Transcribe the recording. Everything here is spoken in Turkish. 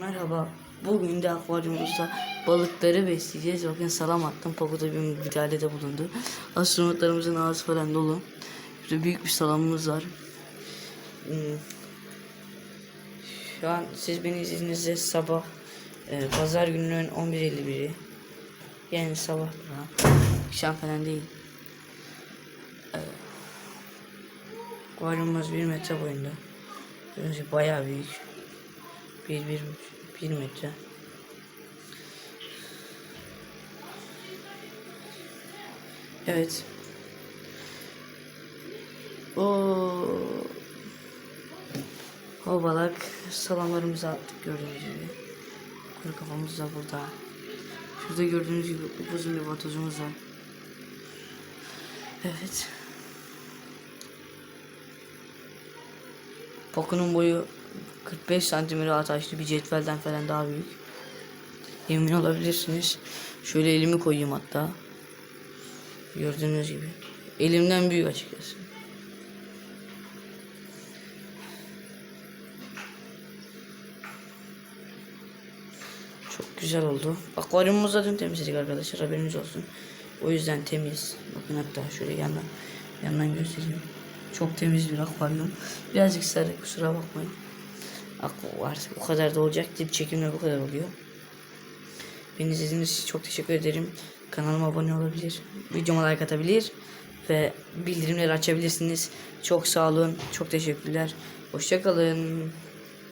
Merhaba. Bugün de akvaryumumuzda balıkları besleyeceğiz. Bakın salam attım. Pagoda bir müdahalede bulundu. Astronotlarımızın ağzı falan dolu. Burada büyük bir salamımız var. Hmm. Şu an siz beni izlediğinizde sabah e, pazar gününün 11.51'i. Yani sabah daha. Akşam falan değil. E, akvaryumumuz 1 metre boyunda. Bayağı büyük. Bir, bir, bir metre. Evet. O Hobalak salamlarımızı attık gördüğünüz gibi. Kuru kafamız da burada. Şurada gördüğünüz gibi upuzun bir vatozumuz var. Evet. Pokunun boyu 45 santim rahat açtı bir cetvelden falan daha büyük. Emin olabilirsiniz. Şöyle elimi koyayım hatta. Gördüğünüz gibi. Elimden büyük açıkçası. Çok güzel oldu. Akvaryumumuzu dün temizledik arkadaşlar haberiniz olsun. O yüzden temiz. Bakın hatta şöyle yandan yandan göstereyim. Çok temiz bir akvaryum. Birazcık sarı kusura bakmayın. Aklı var. O kadar da olacak. Dip çekimler bu kadar oluyor. Beni izlediğiniz için çok teşekkür ederim. Kanalıma abone olabilir. Videoma like atabilir. Ve bildirimleri açabilirsiniz. Çok sağ olun. Çok teşekkürler. Hoşçakalın.